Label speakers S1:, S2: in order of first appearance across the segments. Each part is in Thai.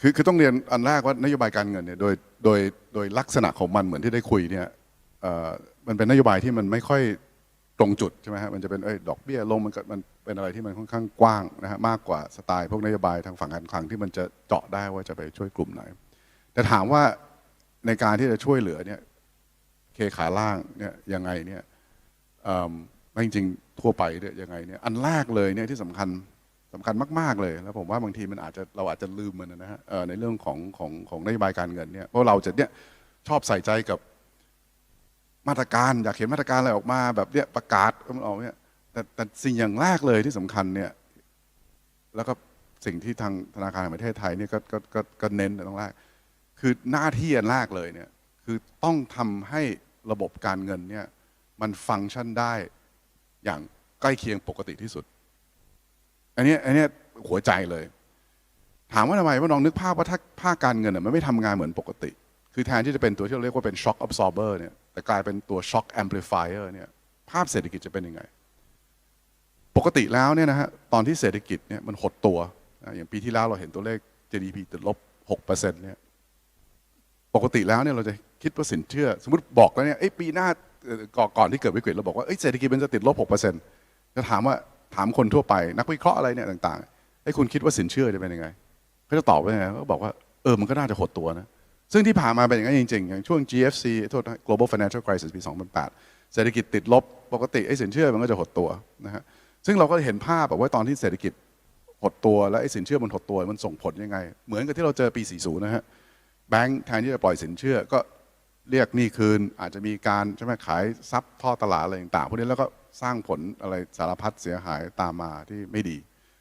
S1: คือคือต้องเรียนอันแรกว่านโยบายการเงินเนี่ยโดยโดยโดยลักษณะของมันเหมือนที่ได้คุยเนี่ยมันเป็นนโยบายที่มันไม่ค่อยตรงจุดใช่ไหมฮะมันจะเป็นเอ้ยดอกเบี้ยลงมันก็มันเป็นอะไรที่มันค่อนข้างกว้างนะฮะมากกว่าสไตล์พวกนโยบายทางฝั่งการคลังที่มันจะเจาะได้ว่าจะไปช่วยกลุ่มไหน แต่ถามว่าในการที่จะช่วยเหลือเนี่ยเคขาล่างเนี่ยยังไงเนี่ยเอิ่มจริงๆทั่วไปเนี่ยยังไงเนี่ยอันแรกเลยเนี่ยที่สำคัญ สำคัญมาก ๆ เลย แล้วผมว่าบางทีมันอาจจะเราอาจจะลืมมันนะฮะในเรื่องของของของนโยบายการเงินเนี่ยเพราะเราจะเนี่ยชอบใส่ใจกับมาตรการอยากเห็นมาตรการอะไรออกมาแบบเนี่ยประกาศมันออกเนี่ยแต่แต่สิ่งอย่างแรกเลยที่สำคัญเนี่ยแล้วก็สิ่งที่ทางธนาคารแห่งประเทศไทยเนี่ยก็ก็ก็ก็เน้นในตรงแรก คือหน้าที่อันแรกเลยเนี่ยคือต้องทำให้ระบบการเงินเนี่ยมันฟังก์ชันได้อย่างใกล้เคียงปกติที่สุด อันนี้อันนี้หัวใจเลย ถามว่าทำไมว่าน้องนึกภาพว่าถ้าภาคการเงินมันไม่ทำงานเหมือนปกติ คือแทนที่จะเป็นตัวที่เราเรียกว่าเป็น shock absorber เนี่ยแต่กลายเป็นตัว shock amplifier เนี่ยภาพเศรษฐกิจจะเป็นยังไง ปกติแล้วเนี่ยนะฮะตอนที่เศรษฐกิจเนี่ยมันหดตัว อย่างปีที่แล้วเราเห็นตัวเลข GDP ติดลบ6%เนี่ยปกติแล้วเนี่ยเราจะคิดว่าสินเชื่อ สมมติบอกแล้วเนี่ยปีหน้าก่อนที่เกิดวิกฤตเราบอกว่าเอ้ยเศรษฐกิจมันจะติดลบ6%จะถามว่า ถามคนทั่วไป นักวิเคราะห์อะไรเนี่ยต่างๆไอ้คุณคิดว่าสินเชื่อจะเป็นยังไงเขาจะตอบว่าไงเขาบอกว่าเออมันก็น่าจะหดตัวนะซึ่งที่ผ่านมาเป็นอย่างนั้นจริง ๆ อย่างช่วง GFC โทษนะ global financial crisis ปี2008 เศรษฐกิจติดลบปกติไอ้สินเชื่อมันก็จะหดตัวนะฮะซึ่งเราก็เห็นภาพแบบว่าตอนที่เศรษฐกิจหดตัวและไอ้สินเชื่อมันหดตัวมันส่งผลยังไง เหมือนกับที่เราเจอปี 40 นะฮะแบงค์แทนที่จะปล่อยสินเชื่อก็เรียกหนี้คืนอาจจะมีการใช่ไหมขายทรัพย์ท่อตลาดอะไรต่างๆพวกนี้แล้วก็ สร้างผลอะไรสารพัดเสียหายตามมาที่ไม่ดี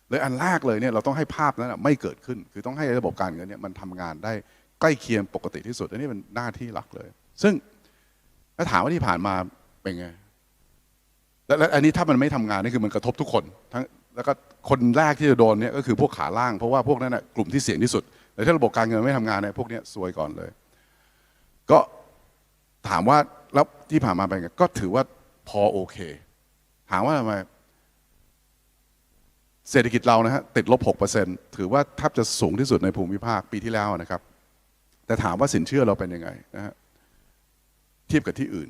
S1: เลยอันแรกเลยเนี่ยเราต้องให้ภาพนั้นไม่เกิดขึ้น คือต้องให้ระบบการเงินเนี่ยมันทำงานได้ใกล้เคียงปกติที่สุดอันนี้เป็นหน้าที่หลักเลย ซึ่งถ้าถามว่าที่ผ่านมาเป็นไงแล้วแล้วอันนี้ถ้ามันไม่ทำงานนี่คือมันกระทบทุกคนทั้งแล้วก็คนแรกที่จะโดนเนี่ยก็คือพวกขาล่างเพราะว่าพวกนั้นน่ะกลุ่มที่เสี่ยงที่สุดแต่ถ้าระบบการเงินไม่ทำงานเนี่ยพวกนี้ซวยก่อนเลย ก็ถามว่าแล้วที่ผ่านมาเป็นไงก็ถือว่าพอโอเค ถามว่าทำไมเศรษฐกิจเรานะฮะติดลบ 6%ถือว่าแทบจะสูงที่สุดในภูมิภาคปีที่แล้วนะครับ แต่ถามว่าสินเชื่อเราเป็นยังไงนะฮะเทียบกับที่อื่น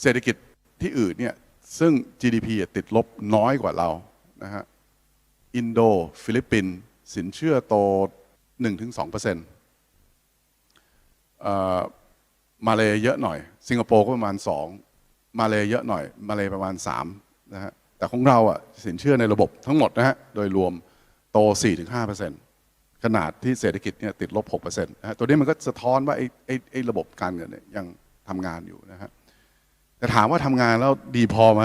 S1: เศรษฐกิจที่อื่นเนี่ยซึ่ง GDP ติดลบน้อยกว่าเรานะฮะอินโด ฟิลิปปินส์สินเชื่อโต 1-2%เอ่อมาเลยเยอะหน่อย สิงคโปร์ก็ประมาณ 2 มาเลยเยอะหน่อยมาเลยประมาณ3นะฮะแต่ของเราอะสินเชื่อในระบบทั้งหมดนะฮะโดยรวมโต 4-5%ขนาดที่เศรษฐกิจเนี่ยติดลบ 6%นะฮะตัวนี้มันก็สะท้อนว่าไอ้ไอ้ไอ้ระบบการเงินเนี่ยยังทำงานอยู่นะฮะแต่ถามว่าทำงานแล้วดีพอไหม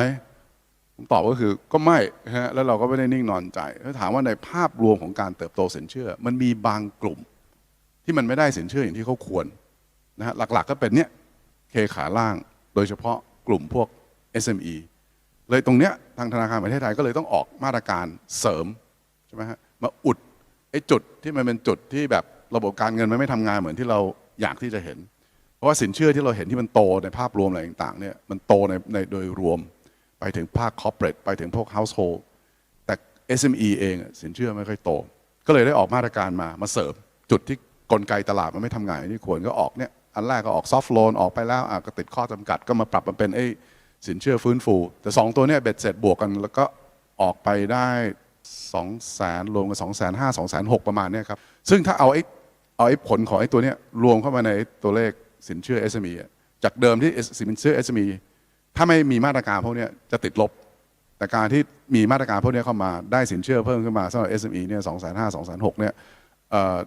S1: ผมตอบก็คือก็ไม่ฮะแล้วเราก็ไม่ได้นิ่งนอนใจถ้าถามว่าในภาพรวมของการเติบโตสินเชื่อ มันมีบางกลุ่ม ที่มันไม่ได้สินเชื่ออย่างที่เขาควรนะฮะหลักๆก็เป็นเนี้ยเคขาล่างโดยเฉพาะ กลุ่มพวก SME เลยตรงเนี้ยทางธนาคารแห่งประเทศไทยก็เลยต้องออกมาตรการเสริมใช่ไหมฮะมาอุดไอ้จุดที่มันเป็นจุดที่แบบระบบการเงินมันไม่ทำงานเหมือนที่เราอยากที่จะเห็น เพราะว่าสินเชื่อที่เราเห็นที่มันโตในภาพรวมอะไรต่างๆเนี่ยมันโตในในโดยรวมไปถึงภาค corporate ไปถึงพวก household แต่ SME เองสินเชื่อไม่ค่อยโต ก็เลยได้ออกมาตรการมามาเสริมจุดที่กลไกตลาดมันไม่ทำงานที่ควรก็ออกเนี่ย อันแรกก็ออก soft loan ออกไปแล้วอะก็ติดข้อจำกัดก็มาปรับมาเป็นไอ้สินเชื่อฟื้นฟู แต่สองตัวเนี่ยเบ็ดเสร็จบวกกัน แล้วก็ออกไปได้สองแสนรวมกันสองแสนห้าสองแสนหกประมาณเนี่ยครับ ซึ่งถ้าเอาไอ้เอาไอ้ผลของไอ้ตัวเนี้ยรวมเข้ามาในตัวเลขสินเชื่อ SME อะจากเดิมที่สินเชื่อ SME ถ้าไม่มีมาตรการพวกนี้จะติดลบ แต่การที่มีมาตรการพวกนี้เข้ามาได้สินเชื่อเพิ่มขึ้นมาสำหรับ SME เนี่ยสองแสนห้าสองแสนหกเนี่ยอ่อ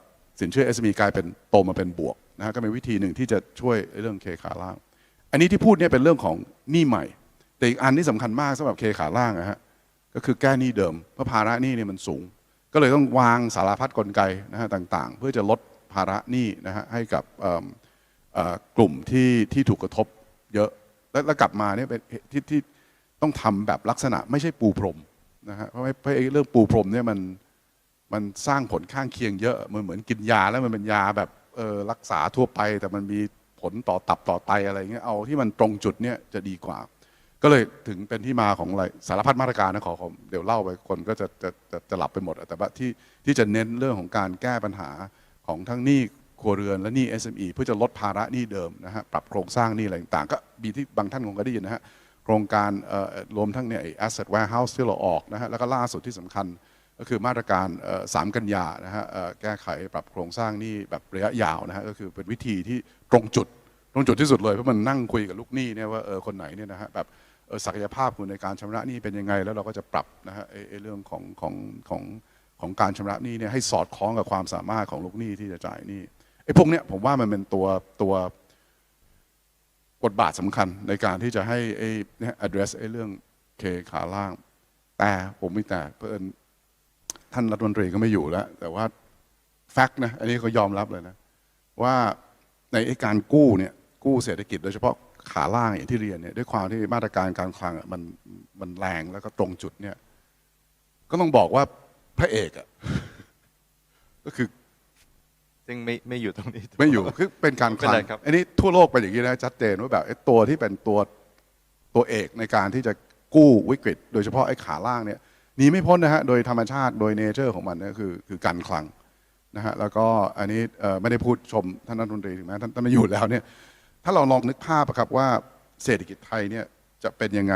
S1: สินเชื่อ SME กลายเป็นโตมาเป็นบวก นะฮะก็เป็นวิธีหนึ่งที่จะช่วยเรื่องเคขาล่าง อันนี้ที่พูดเนี่ยเป็นเรื่องของหนี้ใหม่ แต่อีกอันที่สำคัญมากสำหรับเคขาล่างนะฮะก็คือแก้หนี้เดิมเพราะภาระหนี้เนี่ยมันสูง ก็เลยต้องวางสารพัดกลไกนะฮะต่างๆ เพื่อจะลดภาระหนี้นะฮะให้กับกลุ่มที่ที่ถูกกระทบเยอะแล้วกลับมาเนี่ยเป็นที่ที่ต้องทำแบบลักษณะไม่ใช่ปูพรมนะฮะเพราะไม่เพราะไอ้เรื่องปูพรมเนี่ยมันมันสร้างผลข้างเคียงเยอะมันเหมือนกินยาแล้วมันเป็นยาแบบ รักษาทั่วไป แต่มันมีผลต่อตับต่อไตอะไรเงี้ยเอาที่มันตรงจุดเนี่ยจะดีกว่า ก็เลยถึงเป็นที่มาของอะไรสารพัดมาตรการนะขอขอเดี๋ยวเล่าไปคนก็จะจะจะจะหลับไปหมดแต่ว่าที่ที่จะเน้นเรื่องของการแก้ปัญหาของทั้งหนี้ครัวเรือนและหนี้ SME เพื่อจะลดภาระหนี้เดิมนะฮะปรับโครงสร้างหนี้อะไรต่างๆ ก็มีที่บางท่านคงก็ได้ยินนะฮะโครงการเอ่อรวมทั้งเนี่ยไอ้ asset warehouse ที่เราออกนะฮะแล้วก็ล่าสุดที่สำคัญ ก็คือมาตรการสามกันยานะฮะแก้ไขปรับโครงสร้างนี้แบบระยะยาวนะฮะก็คือเป็นวิธีที่ตรงจุด ตรงจุดที่สุดเลยเพราะมันนั่งคุยกับลูกหนี้เนี่ยว่าเออคนไหนเนี่ยนะฮะแบบเออศักยภาพคุณในการชำระหนี้เป็นยังไง แล้วเราก็จะปรับนะฮะไอ้ไอ้เรื่องของของของของการชำระหนี้เนี่ยให้สอดคล้องกับความสามารถของลูกหนี้ที่จะจ่ายหนี้ไอ้พวกเนี้ยผมว่ามันเป็นตัวตัวบทบาทสำคัญในการที่จะให้ไอ้เนี่ย address ไอ้เรื่องเคขาล่าง แต่ผมมีแต่เพิ่น ท่านรัฐมนตรีก็ไม่อยู่แล้ว แต่ว่าแฟกต์นะอันนี้เขายอมรับเลยนะ ว่าในไอ้การกู้เนี่ยกู้เศรษฐกิจโดยเฉพาะขาล่างอย่างที่เรียนเนี่ยด้วยความที่มาตรการการคลังอะมันมันแรงแล้วก็ตรงจุดเนี่ยก็ต้องบอกว่าพระเอกอะก็คือ
S2: ซึ่งไม่ไม่อยู่ตรงนี้
S1: ไม่อยู่คือเป็นการคลัง
S2: ไม่เป็นไรครับ
S1: อันนี้ทั่วโลกเป็นอย่างนี้นะชัดเจนว่าแบบไอ้ตัวที่เป็นตัวตัวเอกในการที่จะกู้วิกฤต โดยเฉพาะไอ้ขาล่างเนี่ย หนีไม่พ้นนะฮะโดยธรรมชาติโดยเนเจอร์ของมันเนี่ยคือคือการคลังนะฮะแล้วก็อันนี้ไม่ได้พูดชมท่านรัฐมนตรีถึงแม้ท่านท่านไม่อยู่แล้วเนี่ยถ้าเราลองนึกภาพอะครับว่าเศรษฐกิจไทยเนี่ยจะเป็นยังไง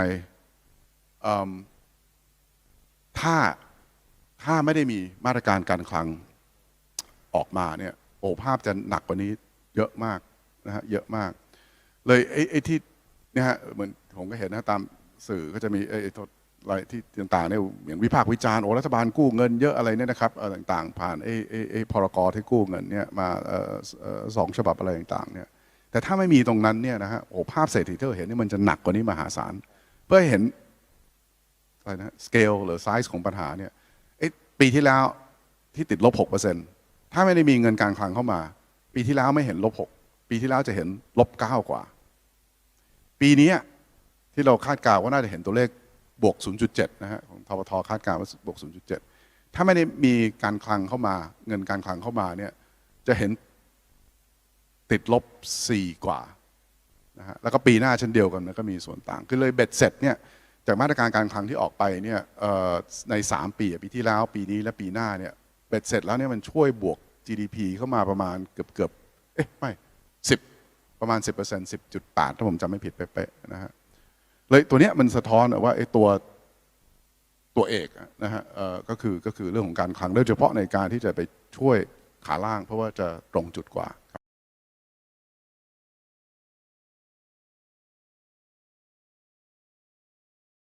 S1: ถ้าถ้าไม่ได้มีมาตรการการคลังออกมาเนี่ยโอ้ภาพจะหนักกว่านี้เยอะมากนะฮะเยอะมาก เลยไอ้ไอ้ที่เนี่ยฮะเหมือนผมก็เห็นนะตามสื่อก็จะมีไอ้ไอะไรที่ต่างๆเนี่ยอย่างวิพากษ์วิจารณ์โอ้รัฐบาลกู้เงินเยอะอะไรเนี่ยนะครับต่างๆ ผ่านไอ้ไอ้ไอ้พรกที่กู้เงินเนี่ยมาสองฉบับอะไรต่างๆเนี่ยแต่ถ้าไม่มีตรงนั้นเนี่ยนะฮะโอ้ภาพเศรษฐกิจที่เราเห็นนี่มันจะหนักกว่านี้มหาศาลเพื่อเห็นอะไรนะสเกลหรือไซส์ของปัญหาเนี่ยปีที่แล้วที่ติดลบหกเปอร์เซ็นถ้าไม่ได้มีเงินการคลังเข้ามา ปีที่แล้วไม่เห็นลบหกปีที่แล้วจะเห็นลบเก้ากว่า ปีนี้ที่เราคาดการณ์ว่าน่าจะเห็นตัวเลข บวก 0.7 นะฮะของทบทคาดการณ์ว่าบวก 0.7 ถ้าไม่ได้มีการคลังเข้ามา เงินการคลังเข้ามาเนี่ยจะเห็นติดลบ 4 กว่านะฮะแล้วก็ปีหน้าเช่นเดียวกันมันก็มีส่วนต่าง คือเลยเบ็ดเสร็จเนี่ยจากมาตรการการคลังที่ออกไปเนี่ยใน 3 ปีปีที่แล้วปีนี้และปีหน้าเนี่ยเบ็ดเสร็จแล้วเนี่ยมันช่วยบวก GDP เข้ามาประมาณเกือบเกือบเอ๊ะไม่สิบประมาณ 10% 10.8 ถ้าผมจำไม่ผิดเป๊ะๆนะฮะ เลยตัวเนี้ยมันสะท้อนว่าไอ้ตัวตัวเอกนะฮะก็คือก็คือเรื่องของการคลังโดยเฉพาะในการที่จะไปช่วยขาล่าง เพราะว่าจะตรงจุดกว่า